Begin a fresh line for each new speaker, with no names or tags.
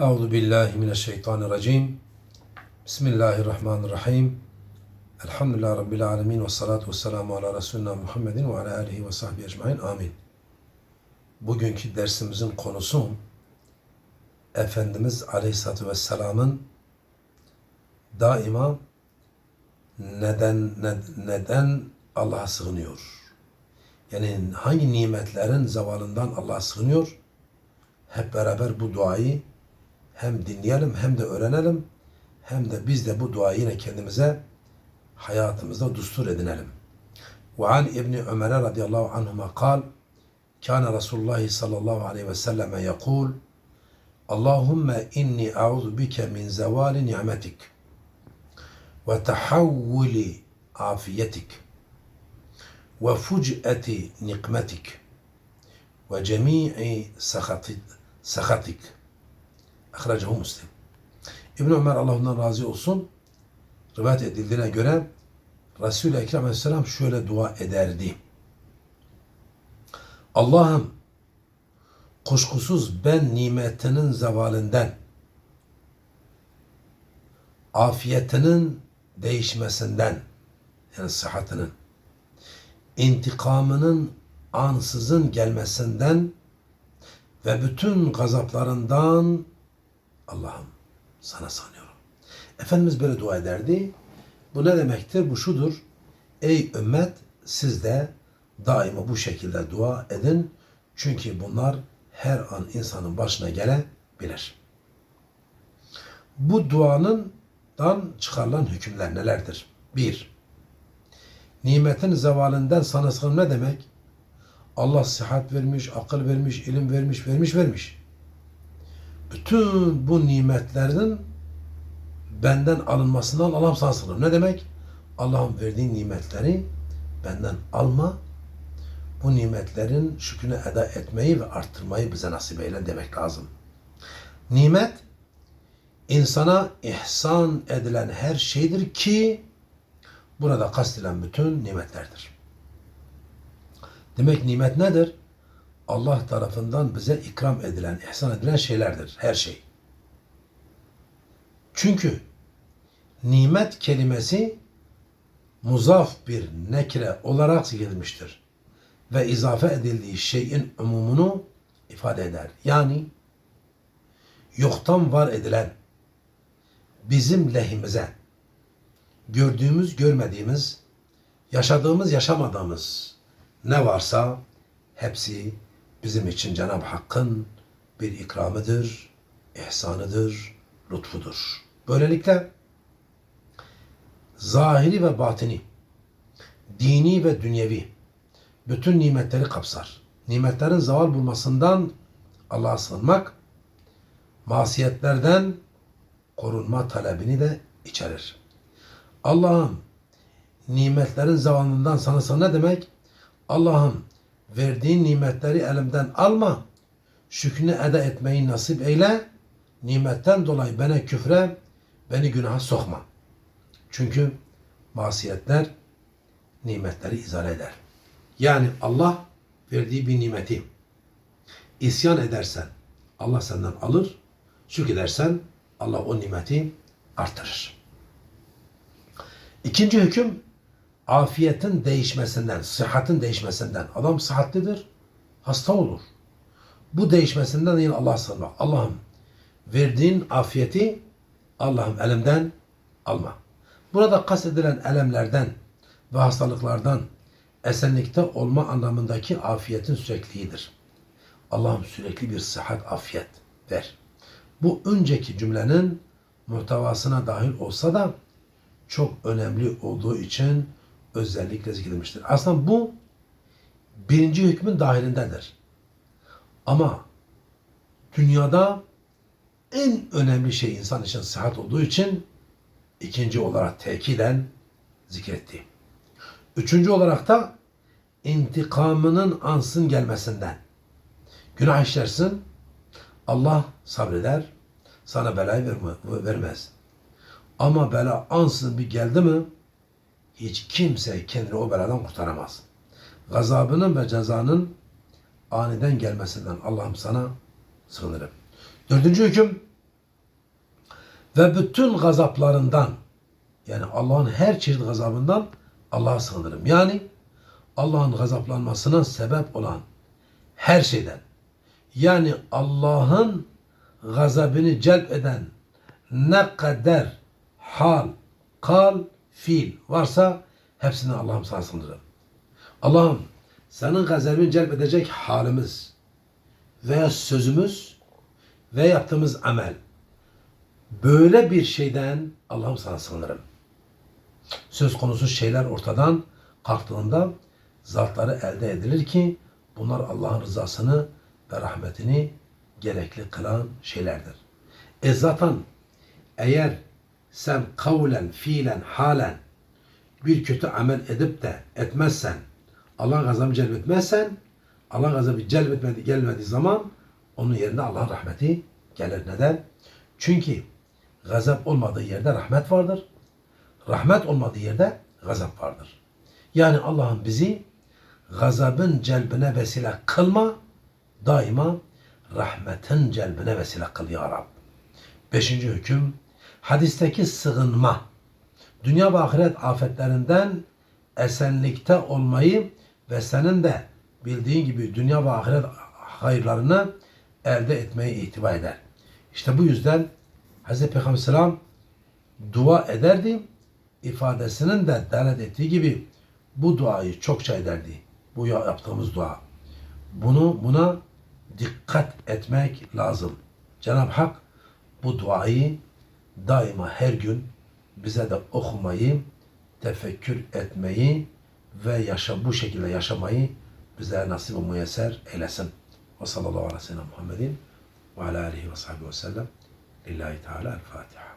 Euzu billahi mineşşeytanirracim. Bismillahirrahmanirrahim. Elhamdülillahi Rabbil alemin ve salatu ve selamu ala Resulina Muhammedin ve ala alihi ve sahbihi ecmain. Amin. Bugünkü dersimizin konusu Efendimiz Aleyhisselatü Vesselam'ın daima neden ne- neden Allah'a sığınıyor? Yani hangi nimetlerin zevalından Allah'a sığınıyor? Hep beraber bu duayı hem dinleyelim hem de öğrenelim hem de biz de bu duayı yine kendimize hayatımızda dustur edinelim. Ve an İbni Ömer'e radıyallahu anhuma kal Kâne Resulullah sallallahu aleyhi ve selleme yekul Allahümme inni a'udhu bike min zevali ni'metik ve tahavvuli afiyetik ve fuc'eti nikmetik ve Ahrecehu Müslim. İbn Ömer Allah razı olsun. Rivayet edildiğine göre Resul-i Ekrem Aleyhisselam şöyle dua ederdi. Allah'ım kuşkusuz ben nimetinin zevalinden afiyetinin değişmesinden yani sıhhatinin intikamının ansızın gelmesinden ve bütün gazaplarından Allah'ım sana sanıyorum. Efendimiz böyle dua ederdi. Bu ne demektir? Bu şudur. Ey ümmet siz de daima bu şekilde dua edin. Çünkü bunlar her an insanın başına gelebilir. Bu duanın dan çıkarılan hükümler nelerdir? Bir, nimetin zevalinden sana sığın ne demek? Allah sıhhat vermiş, akıl vermiş, ilim vermiş, vermiş, vermiş. Bütün bu nimetlerin benden alınmasından Allah'ım sana sığınırım. Ne demek? Allah'ın verdiği nimetleri benden alma, bu nimetlerin şükrünü eda etmeyi ve arttırmayı bize nasip eyle demek lazım. Nimet, insana ihsan edilen her şeydir ki burada kastedilen bütün nimetlerdir. Demek nimet nedir? Allah tarafından bize ikram edilen, ihsan edilen şeylerdir. Her şey. Çünkü nimet kelimesi muzaf bir nekre olarak zikredilmiştir. Ve izafe edildiği şeyin umumunu ifade eder. Yani yoktan var edilen bizim lehimize gördüğümüz, görmediğimiz, yaşadığımız, yaşamadığımız ne varsa hepsi bizim için Cenab-ı Hakk'ın bir ikramıdır, ihsanıdır, lütfudur. Böylelikle zahiri ve batini, dini ve dünyevi bütün nimetleri kapsar. Nimetlerin zaval bulmasından Allah'a sığınmak, masiyetlerden korunma talebini de içerir. Allah'ım nimetlerin zavalından sana sana demek? Allah'ım verdiğin nimetleri elimden alma. Şükrünü eda etmeyi nasip eyle. Nimetten dolayı bana küfre, beni günaha sokma. Çünkü masiyetler nimetleri izale eder. Yani Allah verdiği bir nimeti isyan edersen Allah senden alır, şükredersen Allah o nimeti artırır. İkinci hüküm afiyetin değişmesinden, sıhhatin değişmesinden. Adam sıhhatlidir, hasta olur. Bu değişmesinden yine Allah'a sığınmak. Allah'ım verdiğin afiyeti Allah'ım elimden alma. Burada kastedilen elemlerden ve hastalıklardan esenlikte olma anlamındaki afiyetin sürekliğidir. Allah'ım sürekli bir sıhhat, afiyet ver. Bu önceki cümlenin muhtevasına dahil olsa da çok önemli olduğu için özellikle zikredilmiştir. Aslında bu birinci hükmün dahilindedir. Ama dünyada en önemli şey insan için sıhhat olduğu için ikinci olarak tekiden zikretti. Üçüncü olarak da intikamının ansın gelmesinden. Günah işlersin, Allah sabreder, sana belayı verme, vermez. Ama bela ansın bir geldi mi, hiç kimse kendini o beladan kurtaramaz. Gazabının ve cezanın aniden gelmesinden Allah'ım sana sığınırım. Dördüncü hüküm Ve bütün gazaplarından yani Allah'ın her çeşit gazabından Allah'a sığınırım. Yani Allah'ın gazaplanmasına sebep olan her şeyden yani Allah'ın gazabını celp eden ne kadar hal, kal, fiil varsa hepsini Allah'ım sana sığınırım. Allah'ım senin gazabını celp edecek halimiz veya sözümüz ve yaptığımız amel böyle bir şeyden Allah'ım sana sığınırım. Söz konusu şeyler ortadan kalktığında zatları elde edilir ki bunlar Allah'ın rızasını ve rahmetini gerekli kılan şeylerdir. E zaten eğer sen kavlen, fiilen, halen bir kötü amel edip de etmezsen, Allah gazabı celbetmezsen, Allah gazabı celbetmedi, gelmediği zaman onun yerine Allah'ın rahmeti gelir. Neden? Çünkü gazap olmadığı yerde rahmet vardır. Rahmet olmadığı yerde gazap vardır. Yani Allah'ın bizi gazabın celbine vesile kılma, daima rahmetin celbine vesile kıl ya Rab. Beşinci hüküm, hadisteki sığınma, dünya ve ahiret afetlerinden esenlikte olmayı ve senin de bildiğin gibi dünya ve ahiret hayırlarını elde etmeyi ihtiva eder. İşte bu yüzden Hz. Peygamber Aleyhisselam dua ederdi. ifadesinin de delalet ettiği gibi bu duayı çokça ederdi. Bu ya- yaptığımız dua. Bunu buna dikkat etmek lazım. Cenab-ı Hak bu duayı daima her gün bize de okumayı, tefekkür etmeyi ve yaşa bu şekilde yaşamayı bize nasip müyesser eylesin. Ve sallallahu aleyhi ve sellem Muhammedin ve ala alihi ve sahbihi ve sellem. Lillahi Teala el Fatiha.